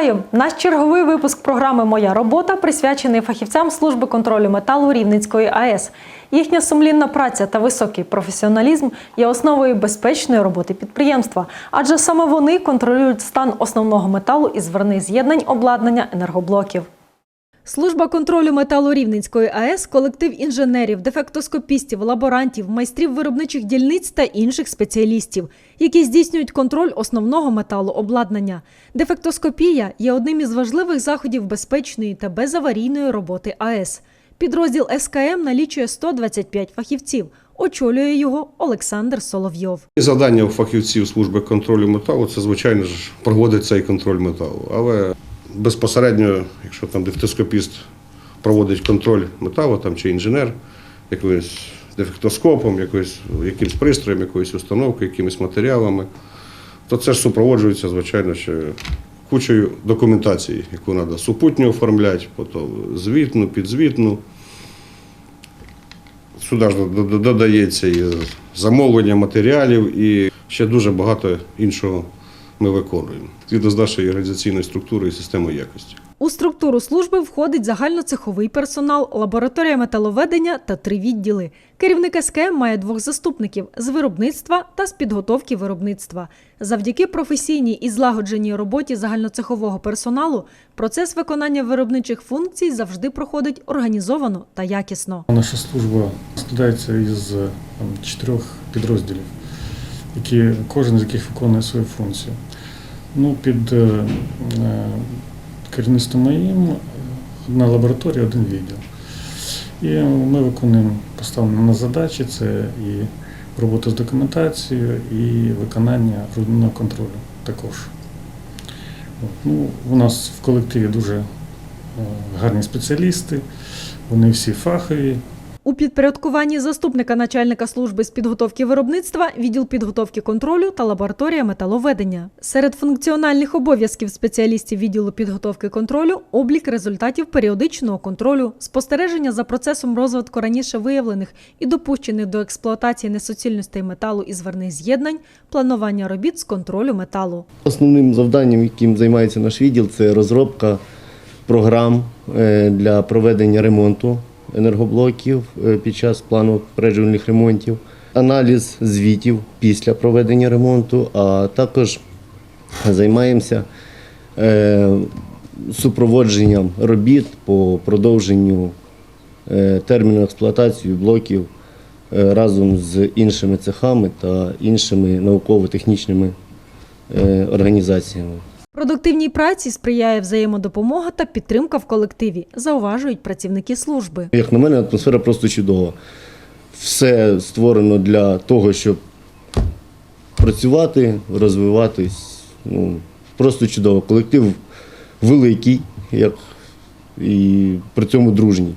Вітаю! Наш черговий випуск програми Моя робота присвячений фахівцям служби контролю металу Рівненської АЕС. Їхня сумлінна праця та високий професіоналізм є основою безпечної роботи підприємства, адже саме вони контролюють стан основного металу і зверни з'єднань обладнання енергоблоків. Служба контролю металу Рівненської АЕС, колектив інженерів, дефектоскопістів, лаборантів, майстрів виробничих дільниць та інших спеціалістів, які здійснюють контроль основного металу обладнання. Дефектоскопія є одним із важливих заходів безпечної та безаварійної роботи АЕС. Підрозділ СКМ налічує 125 фахівців. Очолює його Олександр Соловйов. У фахівців служби контролю металу це, звичайно ж, проводить цей контроль металу. Але безпосередньо, якщо там дефектоскопіст проводить контроль металу там, чи інженер якимось дефектоскопом, якоюсь, якимось пристроєм, якоюсь установкою, якимись матеріалами, то це ж супроводжується, звичайно, ще кучою документації, яку треба супутньо оформляти, потім звітну, підзвітну. Сюди ж додається і замовлення матеріалів, і ще дуже багато іншого ми виконуємо. Згідно з нашої організаційної структури і системи якості. У структуру служби входить загальноцеховий персонал, лабораторія металоведення та три відділи. Керівник СКМ має двох заступників з виробництва та з підготовки виробництва. Завдяки професійній і злагодженій роботі загальноцехового персоналу процес виконання виробничих функцій завжди проходить організовано та якісно. Наша служба складається із чотирьох підрозділів, які, кожен з яких виконує свою функцію. Ну, під е, е, керівництвом моїм одна лабораторія, один відділ. І ми виконуємо поставлені на задачі, це і робота з документацією, і виконання рудного контролю також. Ну, у нас в колективі дуже е, гарні спеціалісти, вони всі фахові, У підпорядкуванні заступника начальника служби з підготовки виробництва відділ підготовки контролю та лабораторія металоведення. Серед функціональних обов'язків спеціалістів відділу підготовки контролю облік результатів періодичного контролю, спостереження за процесом розвитку раніше виявлених і допущених до експлуатації несуцільностей металу і зверних з'єднань, планування робіт з контролю металу. Основним завданням, яким займається наш відділ, це розробка програм е, для проведення ремонту енергоблоків е, під час плану попереджувальних ремонтів, аналіз звітів після проведення ремонту, а також займаємося е, супроводженням робіт по продовженню е, терміну експлуатації блоків разом з іншими цехами та іншими науково-технічними організаціями. Продуктивній праці сприяє взаємодопомога та підтримка в колективі, зауважують працівники служби. Як на мене, атмосфера просто чудова. Все створено для того, щоб працювати, розвиватись. Ну, просто чудово. Колектив великий, як і при цьому дружній.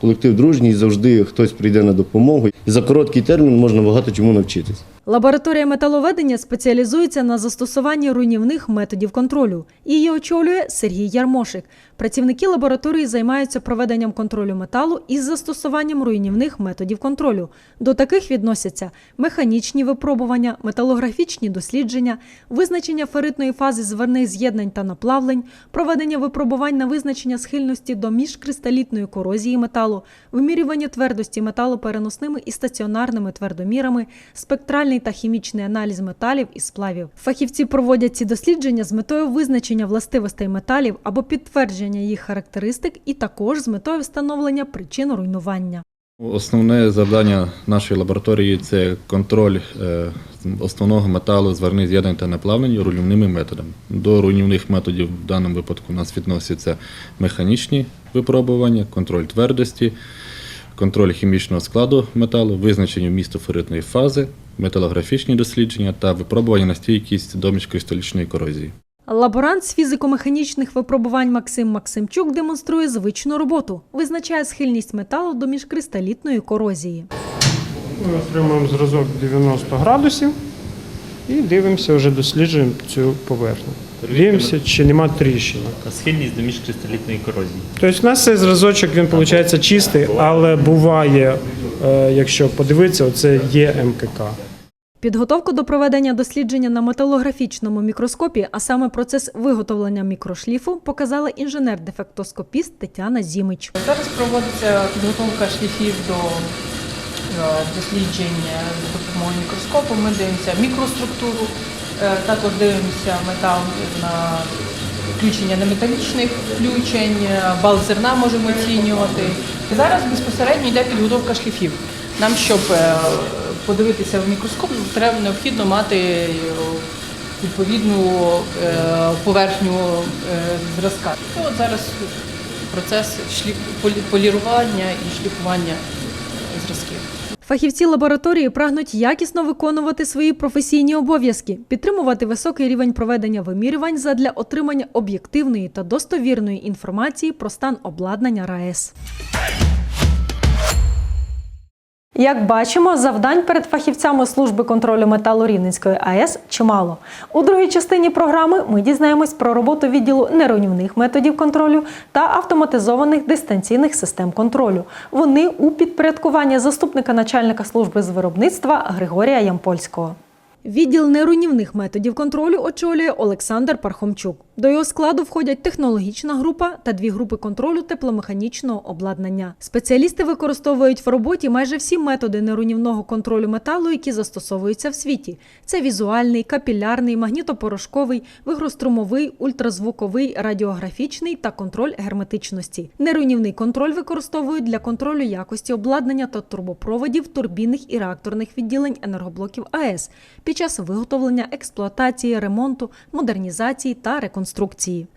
Колектив дружній, завжди хтось прийде на допомогу. І за короткий термін можна багато чому навчитись. Лабораторія металоведення спеціалізується на застосуванні руйнівних методів контролю. Її очолює Сергій Ярмошик. Працівники лабораторії займаються проведенням контролю металу із застосуванням руйнівних методів контролю. До таких відносяться механічні випробування, металографічні дослідження, визначення феритної фази зверних з'єднань та наплавлень, проведення випробувань на визначення схильності до міжкристалітної корозії металу, вимірювання твердості металу переносними і стаціонарними твердомірами, спектральний та хімічний аналіз металів і сплавів. Фахівці проводять ці дослідження з метою визначення властивостей металів або підтвердження їх характеристик, і також з метою встановлення причин руйнування. Основне завдання нашої лабораторії це контроль е, основного металу зверних з'єднань та наплавлень руйнівними методами. До руйнівних методів в даному випадку у нас відносяться механічні випробування, контроль твердості, контроль хімічного складу металу, визначення місту феритної фази, металографічні дослідження та випробування на стійкість до міжкристалічної корозії. Лаборант з фізико-механічних випробувань Максим Максимчук демонструє звичну роботу, визначає схильність металу до міжкристалітної корозії. Ми отримуємо зразок 90 градусів і дивимося, вже досліджуємо цю поверхню. Дивимося, чи нема тріщин. та схильність до міжкристалітної корозії. Тобто, у нас цей зразочок він виходить чистий, але буває, якщо подивитися, оце є МКК. Підготовку до проведення дослідження на металографічному мікроскопі, а саме процес виготовлення мікрошліфу, показала інженер-дефектоскопіст Тетяна Зімич. Зараз проводиться підготовка шліфів до е, досліджень е, за допомогою мікроскопу. Ми дивимося мікроструктуру, е, також дивимося метал на включення неметалічних включень, е, бал зерна можемо оцінювати. Зараз безпосередньо йде підготовка шліфів. Нам, щоб е, подивитися в мікроскоп, треба необхідно мати е, відповідну е, поверхню зразка. От зараз процес полірування і шліфування зразків. Фахівці лабораторії прагнуть якісно виконувати свої професійні обов'язки, підтримувати високий рівень проведення вимірювань задля отримання об'єктивної та достовірної інформації про стан обладнання РаЕС. Як бачимо, завдань перед фахівцями служби контролю металу Рівненської АЕС чимало. У другій частині програми ми дізнаємось про роботу відділу неруйнівних методів контролю та автоматизованих дистанційних систем контролю. Вони у підпорядкуванні заступника начальника служби з виробництва Григорія Ямпольського. Відділ неруйнівних методів контролю очолює Олександр Пархомчук. До його складу входять технологічна група та дві групи контролю тепломеханічного обладнання. Спеціалісти використовують в роботі майже всі методи неруйнівного контролю металу, які застосовуються в світі. Це візуальний, капілярний, магнітопорошковий, вигрострумовий, ультразвуковий, радіографічний та контроль герметичності. Неруйнівний контроль використовують для контролю якості обладнання та турбопроводів турбінних і реакторних відділень енергоблоків АЕС під час виготовлення, експлуатації, ремонту, модернізації та реконструкції.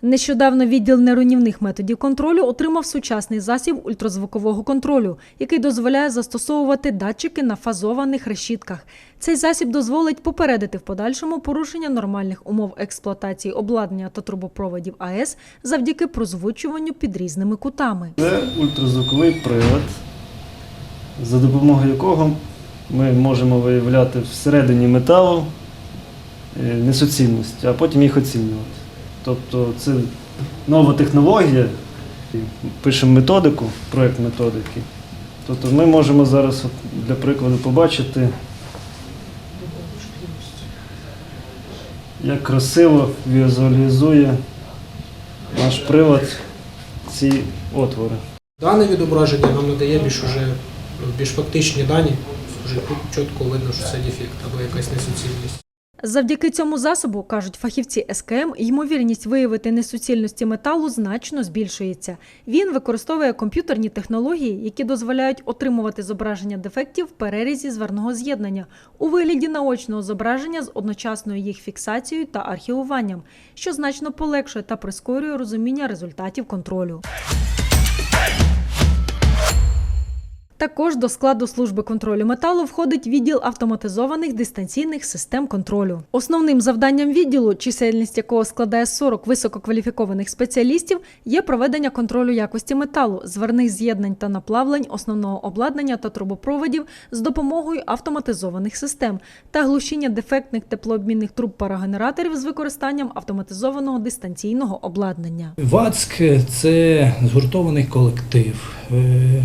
Нещодавно відділ неруйнівних методів контролю отримав сучасний засіб ультразвукового контролю, який дозволяє застосовувати датчики на фазованих решітках. Цей засіб дозволить попередити в подальшому порушення нормальних умов експлуатації обладнання та трубопроводів АЕС завдяки прозвучуванню під різними кутами. Це ультразвуковий прилад, за допомогою якого ми можемо виявляти всередині металу е, а потім їх оцінювати. Тобто це нова технологія, пишемо методику, проєкт методики. Тобто ми можемо зараз для прикладу побачити, як красиво візуалізує наш прилад ці отвори. Дане відображення нам надає більш уже більш фактичні дані. Вже тут чітко видно, що це дефект або якась несуцільність. Завдяки цьому засобу, кажуть фахівці СКМ, ймовірність виявити несуцільності металу значно збільшується. Він використовує комп'ютерні технології, які дозволяють отримувати зображення дефектів в перерізі зверного з'єднання у вигляді наочного зображення з одночасною їх фіксацією та архівуванням, що значно полегшує та прискорює розуміння результатів контролю. Також до складу служби контролю металу входить відділ автоматизованих дистанційних систем контролю. Основним завданням відділу, чисельність якого складає 40 висококваліфікованих спеціалістів, є проведення контролю якості металу, зверних з'єднань та наплавлень основного обладнання та трубопроводів з допомогою автоматизованих систем та глушіння дефектних теплообмінних труб парогенераторів з використанням автоматизованого дистанційного обладнання. ВАЦК це згуртований колектив е,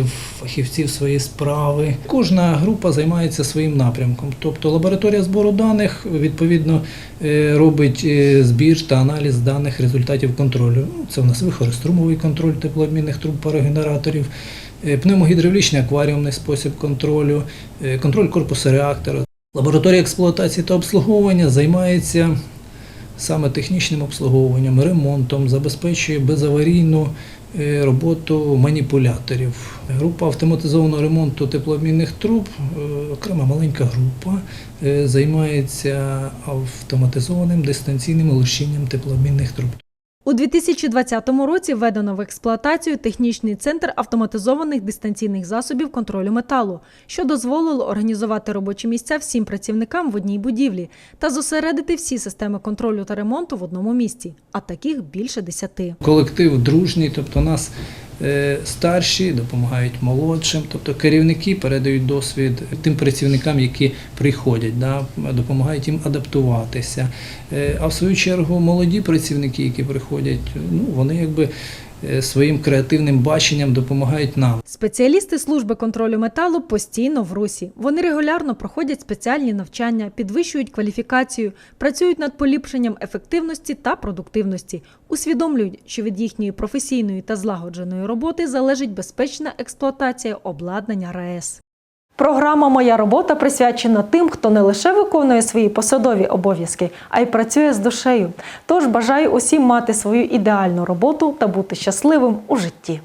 спеціалістів, фахівців своєї справи. Кожна група займається своїм напрямком. Тобто лабораторія збору даних відповідно е, робить е, збір та аналіз даних результатів контролю. Ну, Це у нас вихорострумовий контроль теплообмінних труб парогенераторів, е, пневмогідравлічний акваріумний спосіб контролю, контроль корпусу реактора. Лабораторія експлуатації та обслуговування займається саме технічним обслуговуванням, ремонтом, забезпечує безаварійну роботу маніпуляторів. Група автоматизованого ремонту теплообмінних труб, е, окрема маленька група, е, займається автоматизованим дистанційним лущінням теплообмінних труб. У 2020 році введено в експлуатацію технічний центр автоматизованих дистанційних засобів контролю металу, що дозволило організувати робочі місця всім працівникам в одній будівлі та зосередити всі системи контролю та ремонту в одному місці, а таких більше десяти. Колектив дружній, тобто нас старші допомагають молодшим, тобто керівники передають досвід тим працівникам, які приходять, да, допомагають їм адаптуватися. Е, А в свою чергу молоді працівники, які приходять, ну вони якби е, своїм креативним баченням допомагають нам. Спеціалісти служби контролю металу постійно в русі. Вони регулярно проходять спеціальні навчання, підвищують кваліфікацію, працюють над поліпшенням ефективності та продуктивності, усвідомлюють, що від їхньої професійної та злагодженої роботи залежить безпечна експлуатація обладнання РАЕС. Програма Моя робота присвячена тим, хто не лише виконує свої посадові обов'язки, а й працює з душею. Тож бажаю усім мати свою ідеальну роботу та бути щасливим у житті.